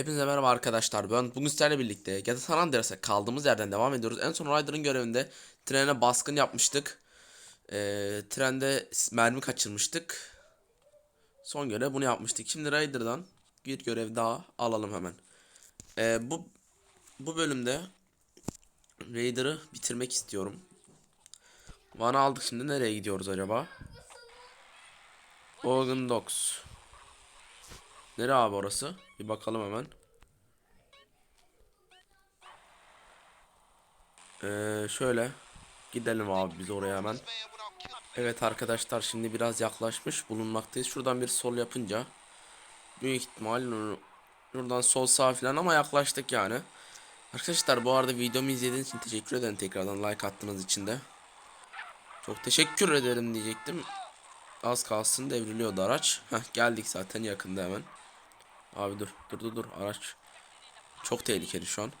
Hepinize merhaba arkadaşlar. Ben bugün sizlerle birlikte GTA San Andreas'a kaldığımız yerden devam ediyoruz. En son Ryder'ın görevinde trene baskın yapmıştık. Ee, trende mermi kaçırmıştık. Son görev bunu yapmıştık. Şimdi Ryder'dan bir görev daha alalım hemen. Ee, bu bu bölümde Raider'ı bitirmek istiyorum. Van'ı aldık şimdi nereye gidiyoruz acaba? Oregon Docks. Nere abi orası? Bir bakalım hemen. Ee, şöyle gidelim abi biz oraya hemen. Evet arkadaşlar şimdi biraz yaklaşmış bulunmaktayız. Şuradan bir sol yapınca büyük ihtimal buradan sol sağ falan ama yaklaştık yani. Arkadaşlar bu arada videomu izlediğiniz için teşekkür ederim tekrardan like attığınız için de. Çok teşekkür ederim diyecektim. Az kalsın devriliyordu araç. Heh, geldik zaten yakında hemen. Abi dur dur dur dur araç çok tehlikeli şu an.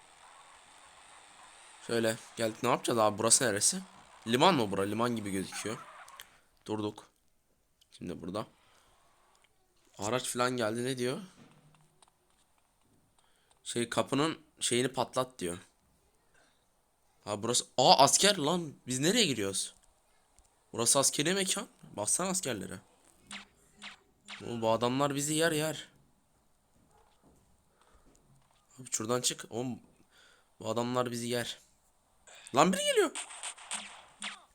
Şöyle geldik ne yapacağız abi burası neresi? Liman mı bura? Liman gibi gözüküyor. Durduk. Şimdi burada. Araç falan geldi ne diyor? Şey kapının şeyini patlat diyor. Ha burası Aa asker lan biz nereye giriyoruz? Burası askeri mekan. Baksana askerlere. Oğlum bu adamlar bizi yer yer. Şuradan çık. Oğlum bu adamlar bizi yer. Lan biri geliyor.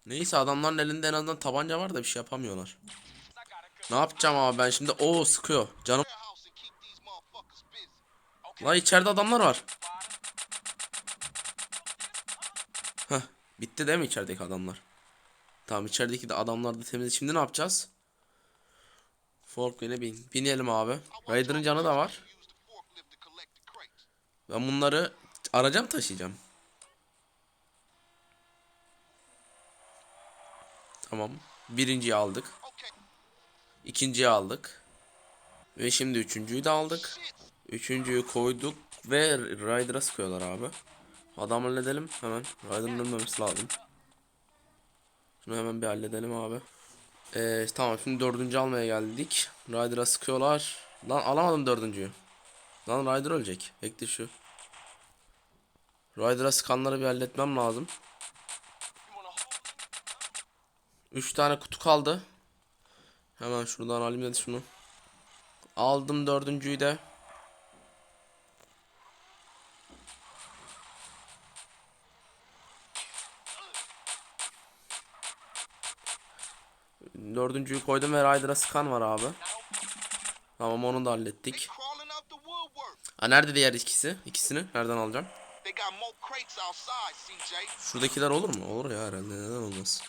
Neyse adamların elinde en azından tabanca var da bir şey yapamıyorlar. Ne yapacağım abi ben şimdi? Oo sıkıyor. Canım. Lan içeride adamlar var. Heh, bitti değil mi içerideki adamlar? Tamam içerideki de adamlar da temiz. Şimdi ne yapacağız? Forklift'e bin. Binelim abi. Raider'ın canı da var. Ben bunları araca mı taşıyacağım? Tamam. Birinciyi aldık. İkinciyi aldık. Ve şimdi üçüncüyü de aldık. Üçüncüyü koyduk ve Ryder'a sıkıyorlar abi. Adam halledelim hemen. Ryder'ın ölmemesi lazım. Şunu hemen bir halledelim abi. Ee, tamam şimdi dördüncü almaya geldik. Ryder'a sıkıyorlar. Lan alamadım dördüncüyü. Lan Ryder ölecek. Bekle şu. Ryder'a sıkanları bir halletmem lazım. 3 tane kutu kaldı. Hemen şuradan alayım dedi şunu. Aldım dördüncüyü de. Dördüncüyü koydum ve Ryder'a sıkan var abi. Tamam onu da hallettik. Ha nerede diğer ikisi? İkisini nereden alacağım? Şuradakiler olur mu? Olur ya herhalde neden olmaz.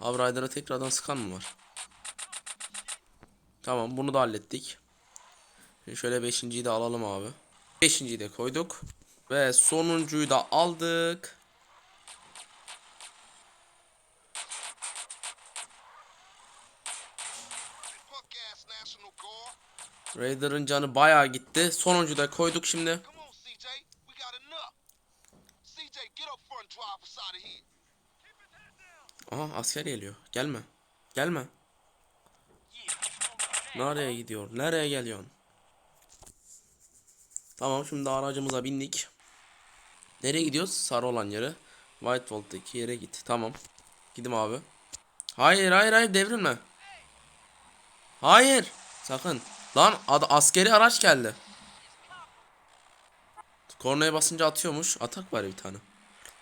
Abi Ryder'a tekrardan sıkan mı var? Tamam bunu da hallettik. Şimdi şöyle beşinciyi de alalım abi. Beşinciyi de koyduk. Ve sonuncuyu da aldık. Raider'ın canı bayağı gitti. Sonuncu da koyduk şimdi. Aha asker geliyor. Gelme. Gelme. Nereye gidiyor? Nereye geliyorsun? Tamam şimdi aracımıza bindik. Nereye gidiyoruz? Sarı olan yere. White Vault'taki yere git. Tamam. Gidim abi. Hayır hayır hayır devrilme. Hayır. Sakın. Lan ad askeri araç geldi. Kornaya basınca atıyormuş. Atak var bir tane.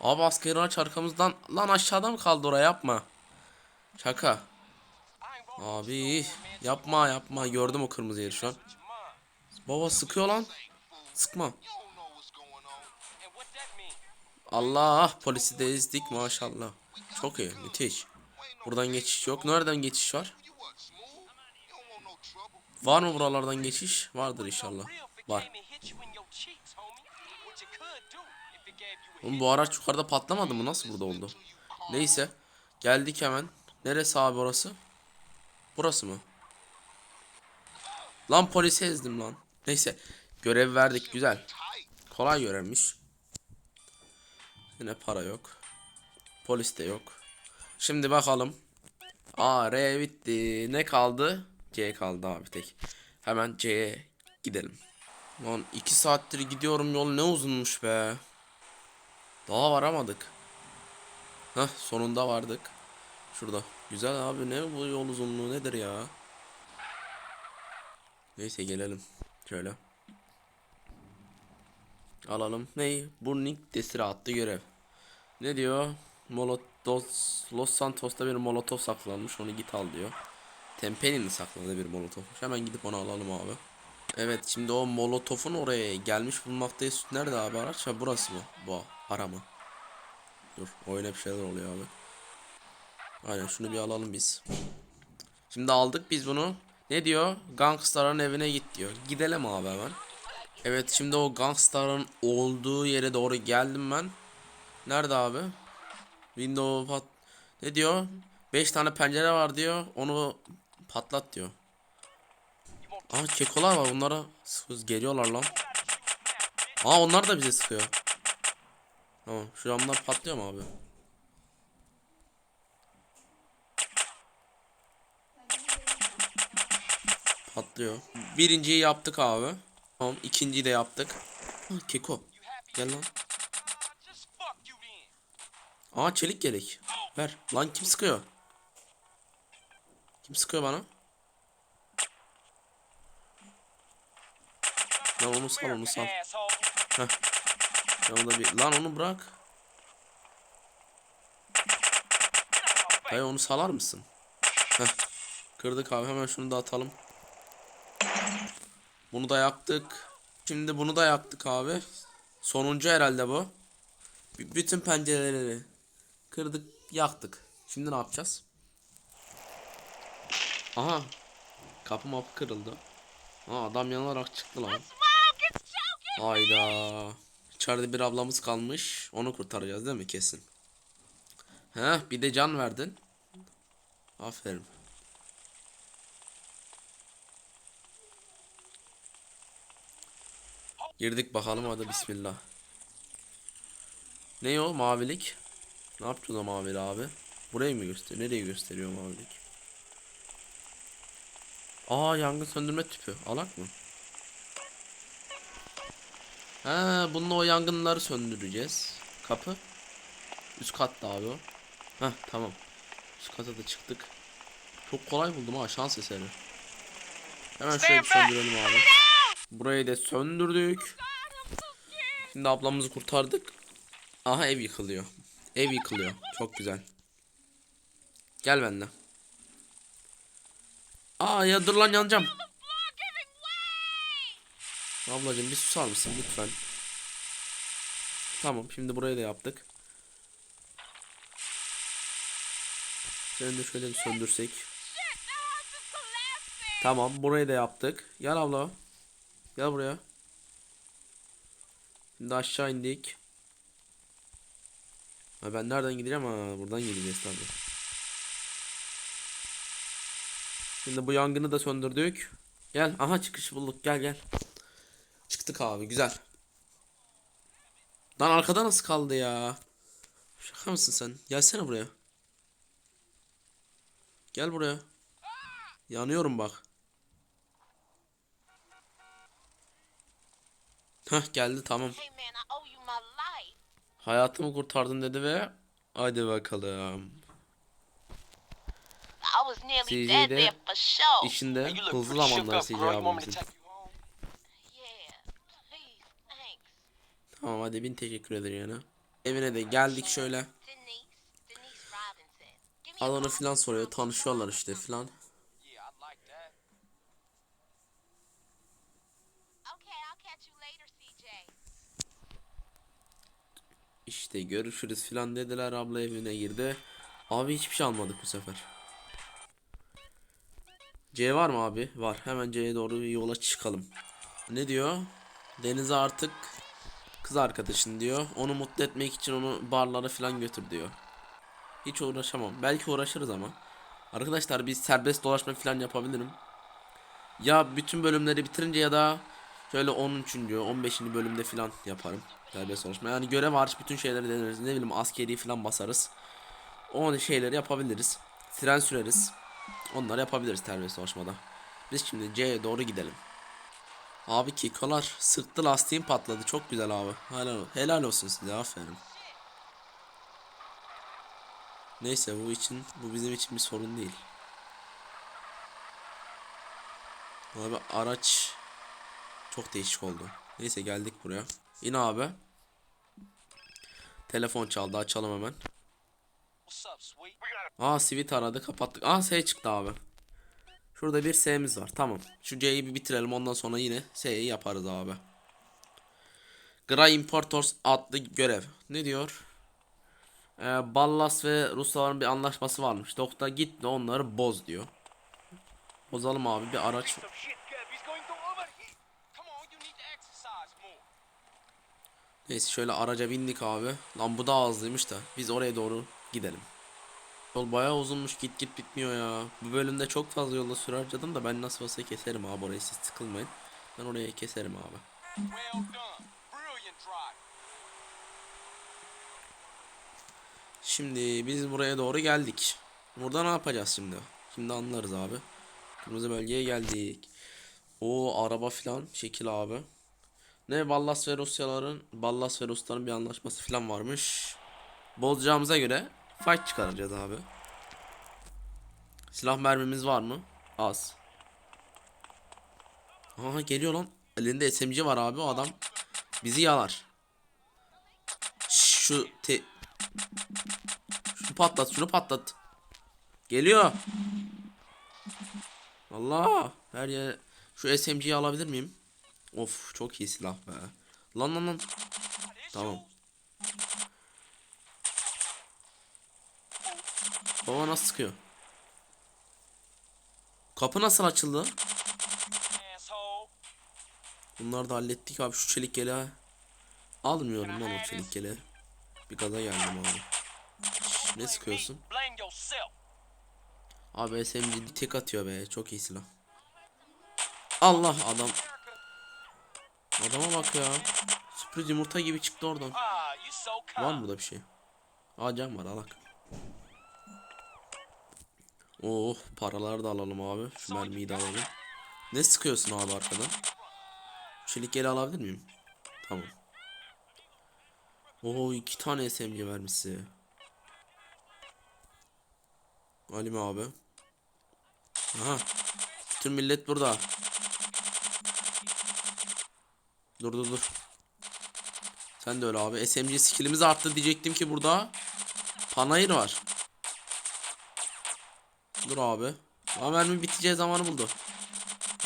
Abi askeri araç arkamızdan. Lan aşağıda mı kaldı oraya yapma. Şaka. Abi yapma yapma. Gördüm o kırmızı yeri şu an. Baba sıkıyor lan. Sıkma. Allah polisi de ezdik maşallah. Çok iyi müthiş. Buradan geçiş yok. Nereden geçiş var? Var mı buralardan geçiş? Vardır inşallah. Var. Oğlum bu araç yukarıda patlamadı mı? Nasıl burada oldu? Neyse. Geldik hemen. Neresi abi orası? Burası mı? Lan polisi ezdim lan. Neyse. Görev verdik güzel. Kolay görevmiş. Yine para yok. Polis de yok. Şimdi bakalım. A, R bitti. Ne kaldı? C kaldı abi tek. Hemen C'ye gidelim. Lan 2 saattir gidiyorum yol ne uzunmuş be. Daha varamadık. Hah sonunda vardık. Şurada. Güzel abi ne bu yol uzunluğu nedir ya? Neyse gelelim. Şöyle. Alalım. Ney? Burning Desire adlı görev. Ne diyor? Molotos, Los Santos'ta bir molotof saklanmış. Onu git al diyor. Tempeni'nin sakladığı bir molotofmuş. Hemen gidip onu alalım abi. Evet şimdi o molotofun oraya gelmiş bulmaktayız. Nerede abi araç? Burası mı? Bu arama. Dur oyuna bir şeyler oluyor abi. Aynen şunu bir alalım biz. Şimdi aldık biz bunu. Ne diyor? Gangstar'ın evine git diyor. Gidelim abi hemen. Evet şimdi o Gangstar'ın olduğu yere doğru geldim ben. Nerede abi? Window pat... Ne diyor? 5 tane pencere var diyor. Onu patlat diyor. Aa kekolar var bunlara sıkıyoruz geliyorlar lan. Aa onlar da bize sıkıyor. Tamam şu camlar patlıyor mu abi? Patlıyor. Birinciyi yaptık abi. Tamam ikinciyi de yaptık. Ha, keko. Gel lan. Aa çelik gerek. Ver. Lan kim sıkıyor? Kim sıkıyor bana? Lan onu sal onu sal. Asshole. Ya o da bir... Lan onu bırak. Hayır onu salar mısın? Heh. Kırdık abi hemen şunu da atalım. Bunu da yaktık. Şimdi bunu da yaktık abi. Sonuncu herhalde bu. B- bütün pencereleri kırdık, yaktık. Şimdi ne yapacağız? Aha. Kapı mapı kırıldı. Aa, adam yanarak çıktı lan. Hayda. İçeride bir ablamız kalmış. Onu kurtaracağız değil mi kesin? Heh bir de can verdin. Aferin. Girdik bakalım hadi bismillah. Ne o mavilik? Ne yapacağız o mavili abi? Burayı mı gösteriyor? Nereye gösteriyor mavilik? Aa yangın söndürme tüpü. Alak mı? Ha, bununla o yangınları söndüreceğiz. Kapı. Üst katta abi o. Heh tamam. Üst kata da çıktık. Çok kolay buldum ha şans eseri. Hemen şöyle bir söndürelim abi. Burayı da söndürdük. Şimdi ablamızı kurtardık. Aha ev yıkılıyor. Ev yıkılıyor. Çok güzel. Gel benimle. Aa ya dur lan yanacağım. Ablacığım bir susar mısın lütfen? Tamam şimdi burayı da yaptık. Seni de şöyle bir söndürsek. Tamam burayı da yaptık. Gel abla. Gel buraya. Şimdi aşağı indik. Ha ben nereden gideceğim ha buradan gideceğiz tabi. Şimdi bu yangını da söndürdük. Gel aha çıkış bulduk gel gel. Çıktık abi güzel. Lan arkada nasıl kaldı ya? Şaka mısın sen? Gelsene buraya. Gel buraya. Yanıyorum bak. Hah geldi tamam. Hayatımı kurtardın dedi ve hadi bakalım. Sure. İşinde hızlı up, CJ abimizin. Tamam hadi bin teşekkür ederim yani. Evine de geldik şöyle. Alanı filan soruyor. Tanışıyorlar işte filan. İşte görüşürüz filan dediler. Abla evine girdi. Abi hiçbir şey almadık bu sefer. C var mı abi? Var. Hemen C'ye doğru yola çıkalım. Ne diyor? Deniz'e artık kız arkadaşın diyor. Onu mutlu etmek için onu barlara filan götür diyor. Hiç uğraşamam. Belki uğraşırız ama. Arkadaşlar biz serbest dolaşma filan yapabilirim. Ya bütün bölümleri bitirince ya da şöyle 13. 15. bölümde filan yaparım. Serbest dolaşma. Yani görev hariç bütün şeyleri deneriz. Ne bileyim askeri filan basarız. O şeyleri yapabiliriz. Tren süreriz. Onları yapabiliriz serbest dolaşmada. Biz şimdi C'ye doğru gidelim. Abi kikolar sıktı lastiğim patladı. Çok güzel abi. Helal, helal olsun size aferin. Neyse bu için bu bizim için bir sorun değil. Abi araç çok değişik oldu. Neyse geldik buraya. İn abi. Telefon çaldı açalım hemen. Aa Sweet aradı kapattık. Aa S çıktı abi. Şurada bir S'miz var. Tamam. Şu C'yi bir bitirelim ondan sonra yine S'yi yaparız abi. Gray Importers adlı görev. Ne diyor? Ee, Ballas ve Rusların bir anlaşması varmış. Doktor git de onları boz diyor. Bozalım abi bir araç. Neyse şöyle araca bindik abi. Lan bu daha hızlıymış da. Biz oraya doğru gidelim. Yol bayağı uzunmuş git git bitmiyor ya. Bu bölümde çok fazla yolda süre harcadım da ben nasıl olsa keserim abi orayı siz sıkılmayın. Ben oraya keserim abi. Şimdi biz buraya doğru geldik. Burada ne yapacağız şimdi? Şimdi anlarız abi. Kırmızı bölgeye geldik. O araba filan şekil abi. Ne Ballas ve Rusyaların Ballas ve Rusların bir anlaşması filan varmış. Bozacağımıza göre fight çıkaracağız abi. Silah mermimiz var mı? Az. Aha geliyor lan. Elinde SMG var abi o adam. Bizi yalar. Şu te şunu patlat, şunu patlat. Geliyor. Allah, her yer şu SMG'yi alabilir miyim? Of, çok iyi silah be. Lan lan lan. Tamam. Baba nasıl sıkıyor? Kapı nasıl açıldı? Bunları da hallettik abi şu çelik yeleği. Almıyorum lan o çelik yeleği. Bir gaza geldim abi. Ne sıkıyorsun? Abi SMG tek atıyor be. Çok iyi silah. Allah adam. Adama bak ya. Sürpriz yumurta gibi çıktı oradan. Var mı burada bir şey? Aa var alak. Oh paraları da alalım abi. Şu mermiyi de alalım. Ne sıkıyorsun abi arkadan? Çelik yeri alabilir miyim? Tamam. Oo iki tane SMG mermisi. Halim abi. Aha. Bütün millet burada. Dur dur dur. Sen de öyle abi. SMG skillimiz arttı diyecektim ki burada. Panayır var. Dur abi. Ama mermi biteceği zamanı buldu.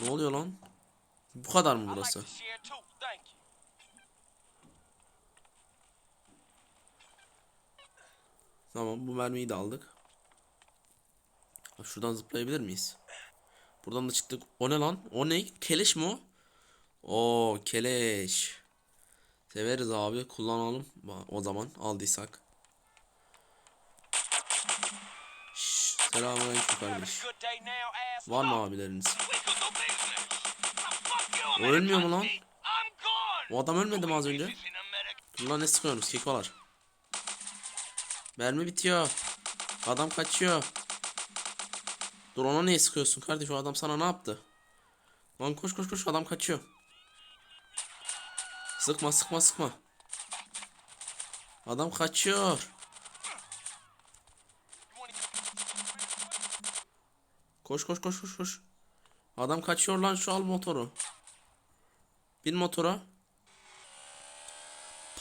Ne oluyor lan? Bu kadar mı burası? Tamam bu mermiyi de aldık. Şuradan zıplayabilir miyiz? Buradan da çıktık. O ne lan? O ne? Keleş mi o? Oo keleş. Severiz abi. Kullanalım. O zaman aldıysak. Selamünaleyküm kardeş. Var mı abileriniz? O ölmüyor mu lan? O adam ölmedi mi az önce? Dur lan ne sıkıyorsunuz kekolar? Mermi bitiyor. Adam kaçıyor. Dur ona niye sıkıyorsun kardeş? O adam sana ne yaptı? Lan koş koş koş adam kaçıyor. Sıkma sıkma sıkma. Adam kaçıyor. Koş koş koş koş koş. Adam kaçıyor lan şu al motoru. Bin motora.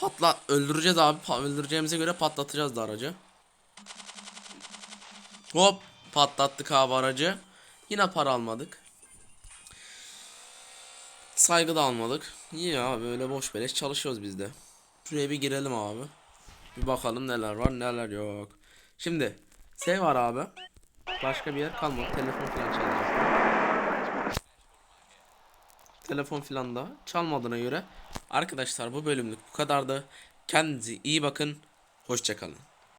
Patla öldüreceğiz abi. Pa- öldüreceğimize göre patlatacağız da aracı. Hop patlattık abi aracı. Yine para almadık. Saygı da almadık. İyi ya böyle boş beleş çalışıyoruz biz de. Şuraya bir girelim abi. Bir bakalım neler var neler yok. Şimdi S var abi. Başka bir yer kalmadı. Telefon falan çalacak. Telefon filan da çalmadığına göre arkadaşlar bu bölümlük bu kadardı. Kendinize iyi bakın. Hoşçakalın.